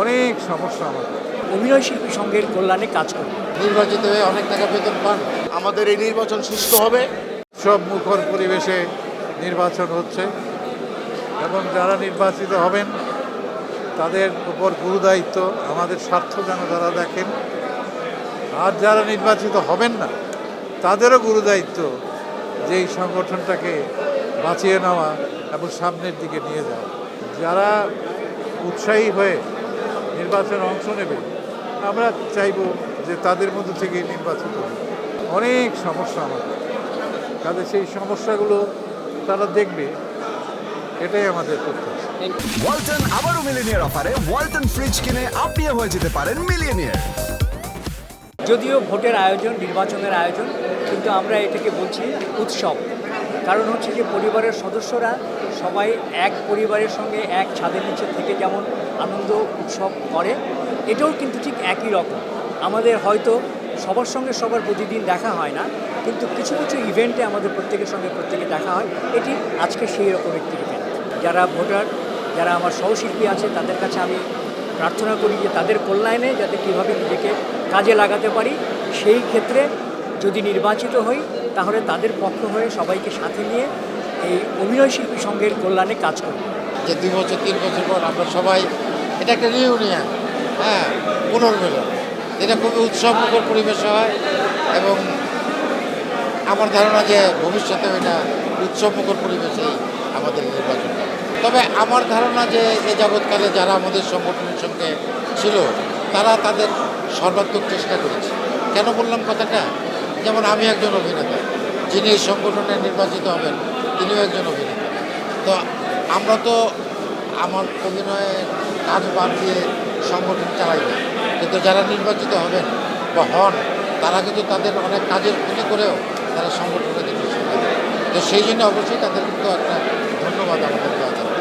অনেক সমস্যা আমাদের। অভিনয় শিল্পী সংঘের কল্যাণে কাজ করে নির্বাচিত হয়ে অনেক টাকা বেতন পান। আমাদের এই নির্বাচন সুস্থ হবে। সব মুখর পরিবেশে নির্বাচন হচ্ছে এবং যারা নির্বাচিত হবেন তাদের উপর গুরুদায়িত্ব আমাদের স্বার্থ যেন যারা দেখেন। আর যারা নির্বাচিত হবেন না তাদেরও গুরুদায়িত্ব যে এই সংগঠনটাকে বাঁচিয়ে নেওয়া এবং সামনের দিকে নিয়ে যাওয়া। যারা উৎসাহী হয়ে নির্বাচনে অংশ নেবে আমরা চাইব যে তাদের মধ্যে থেকে নির্বাচিত হবে অনেক সমস্যা আমাদের। কাজে সেই সমস্যাগুলো তারা দেখবে এটাই আমাদের প্রত্যাশা। ওয়ালটন আবারও মিলিনিয়ার অফারে ওয়ালটন ফ্রিজ কিনে আপনিও হয়ে যেতে পারেন মিলিয়নিয়ার। যদিও ভোটের আয়োজন নির্বাচনের আয়োজন কিন্তু আমরা এটাকে বলছি উৎসব। কারণ হচ্ছে যে পরিবারের সদস্যরা সবাই এক পরিবারের সঙ্গে এক ছাদের নিচে থেকে যেমন আনন্দ, উৎসব করে, এটাও কিন্তু ঠিক একই রকম। আমাদের হয়তো সবার সঙ্গে সবার প্রতিদিন দেখা হয় না, কিন্তু কিছু কিছু ইভেন্টে আমাদের প্রত্যেকের সঙ্গে প্রত্যেকে দেখা হয়। এটি আজকে সেই রকম একটি ইভেন্ট যারা ভোটার, যারা আমার সহশিল্পী আছে, তাদের কাছে আমি প্রার্থনা করি যে তাদের কল্যাণে যাতে কীভাবে নিজেকে কাজে লাগাতে পারি, সেই ক্ষেত্রে যদি নির্বাচিত হই তাহলে তাদের পক্ষ হয়ে সবাইকে সাথে নিয়ে এই অভিনয় শিল্পী সংঘের কল্যাণে কাজ করি যে দুই বছর, তিন বছর পর আমরা সবাই, এটা একটা রিউনিয়ন হ্যাঁ পুনর্মিলন। এটা খুবই উৎসবমুখর পরিবেশে হয় এবং আমার ধারণা যে ভবিষ্যতে এটা উৎসবমুখর পরিবেশেই আমাদের নির্বাচন। তবে আমার ধারণা যে এ যাবৎকালে যারা আমাদের সংগঠনের সঙ্গে ছিল, তারা তাদের সর্বাত্মক চেষ্টা করেছে। কেন বললাম কথাটা? যেমন আমি একজন অভিনেতা, যিনি এই সংগঠনে নির্বাচিত হবেন, তিনিও একজন অভিনেতা। তো আমরা তো আমার অভিনয়ের কাজ বাদ দিয়ে সংগঠন চালাই না। কিন্তু যারা নির্বাচিত হবেন বা হন, তারা কিন্তু তাদের অনেক কাজের ক্ষতি করেও তারা সংগঠনের জন্য তো সেই জন্য অবশ্যই তাদের কিন্তু একটা ধন্যবাদ আমাদের দেওয়া যাবে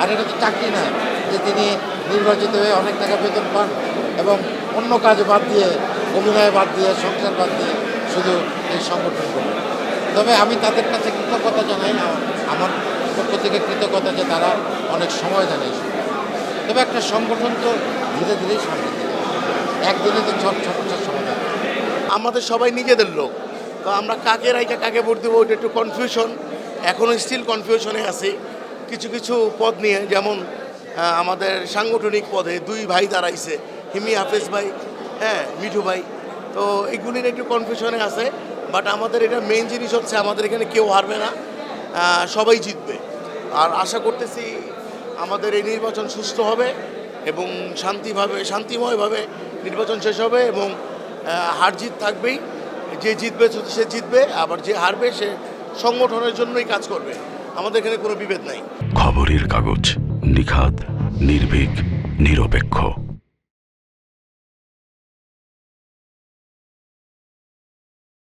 আর এটা তো চাকরি না, যে তিনি নির্বাচিত হয়ে অনেক টাকা বেতন পান এবং অন্য কাজ বাদ দিয়ে, অভিনয় বাদ দিয়ে, সংসার বাদ দিয়ে শুধু এই সংগঠন করবেন তবে আমি তাদের কাছে কৃতজ্ঞতা জানাই আ- আমার পক্ষ থেকে কৃতজ্ঞতা যে তারা অনেক সময় দেন এই তবে একটা সংগঠন তো ধীরে ধীরেই সামনে একদিনে তো সব সমস্যার সমাধান। না। আমাদের সবাই নিজেদের লোক। তো আমরা কাকে রাইকে কাকে ভোট দেবো ওইটা একটু কনফিউশন এখনও স্টিল কনফিউশনে আছি। কিছু কিছু পদ নিয়ে, যেমন আমাদের সাংগঠনিক পদে দুই ভাই দাঁড়াইছে, হিমি হাফেজ ভাই হ্যাঁ মিঠু ভাই। তো এগুলির একটু কনফিউশনে আছে বাট আমাদের এটা মেইন জিনিস হচ্ছে আমাদের এখানে কেউ হারবে না সবাই জিতবে। আর আশা করতেছি আমাদের এই নির্বাচন সুস্থ হবে এবং শান্তিভাবে, শান্তিময়ভাবে নির্বাচন শেষ হবে এবং হার জিত থাকবেই। যে জিতবে, সে জিতবে, আবার যে হারবে, সে সংগঠনের জন্যই কাজ করবে। আমাদের এখানে কোনো বিভেদ নাই। খবরের কাগজ নিখাদ, নির্ভীক, নিরপেক্ষ।